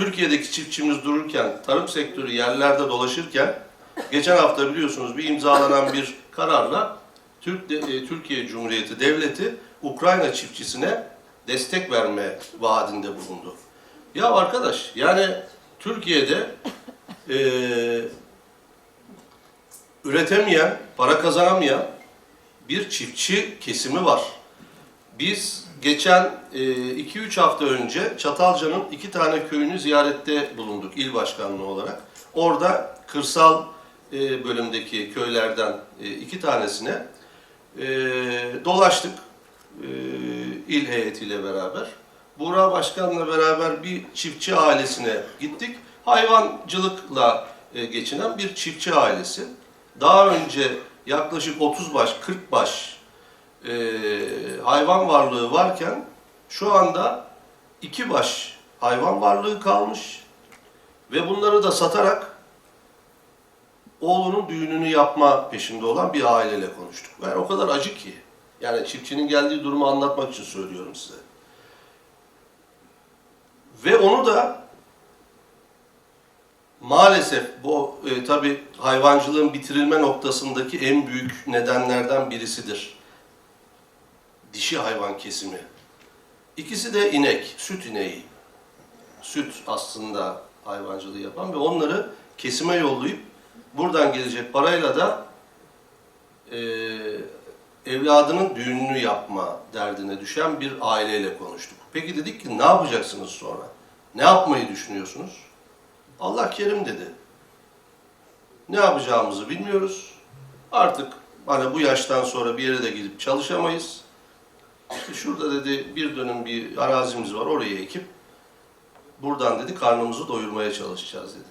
Türkiye'deki çiftçimiz dururken, tarım sektörü yerlerde dolaşırken, geçen hafta biliyorsunuz bir imzalanan bir kararla Türk e, Türkiye Cumhuriyeti Devleti Ukrayna çiftçisine destek verme vaadinde bulundu. Ya arkadaş yani Türkiye'de eee üretemeyen, para kazanamayan bir çiftçi kesimi var. Biz geçen 2-3 hafta önce Çatalca'nın iki tane köyünü ziyarette bulunduk il başkanlığı olarak. Orada kırsal e, bölümdeki köylerden e, iki tanesine e, dolaştık e, il heyetiyle beraber. Buğra Başkan'la beraber bir çiftçi ailesine gittik. Hayvancılıkla e, geçinen bir çiftçi ailesi. Daha önce yaklaşık 30 baş, 40 baş e, hayvan varlığı varken şu anda iki baş hayvan varlığı kalmış ve bunları da satarak oğlunun düğününü yapma peşinde olan bir aileyle konuştuk. Yani o kadar acı ki. Yani çiftçinin geldiği durumu anlatmak için söylüyorum size. Ve onu da maalesef bu e, tabi hayvancılığın bitirilme noktasındaki en büyük nedenlerden birisidir. Dişi hayvan kesimi. İkisi de inek, süt ineği. Süt aslında hayvancılığı yapan ve onları kesime yollayıp buradan gelecek parayla da e, evladının düğününü yapma derdine düşen bir aileyle konuştuk. Peki dedik ki ne yapacaksınız sonra? Ne yapmayı düşünüyorsunuz? Allah kerim dedi. Ne yapacağımızı bilmiyoruz. Artık hani bu yaştan sonra bir yere de gidip çalışamayız. İşte şurada dedi bir dönüm bir arazimiz var oraya ekip buradan dedi karnımızı doyurmaya çalışacağız dedi.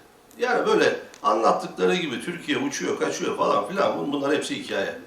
Yani böyle anlattıkları gibi Türkiye uçuyor, kaçıyor falan filan bun- bunlar hepsi hikaye.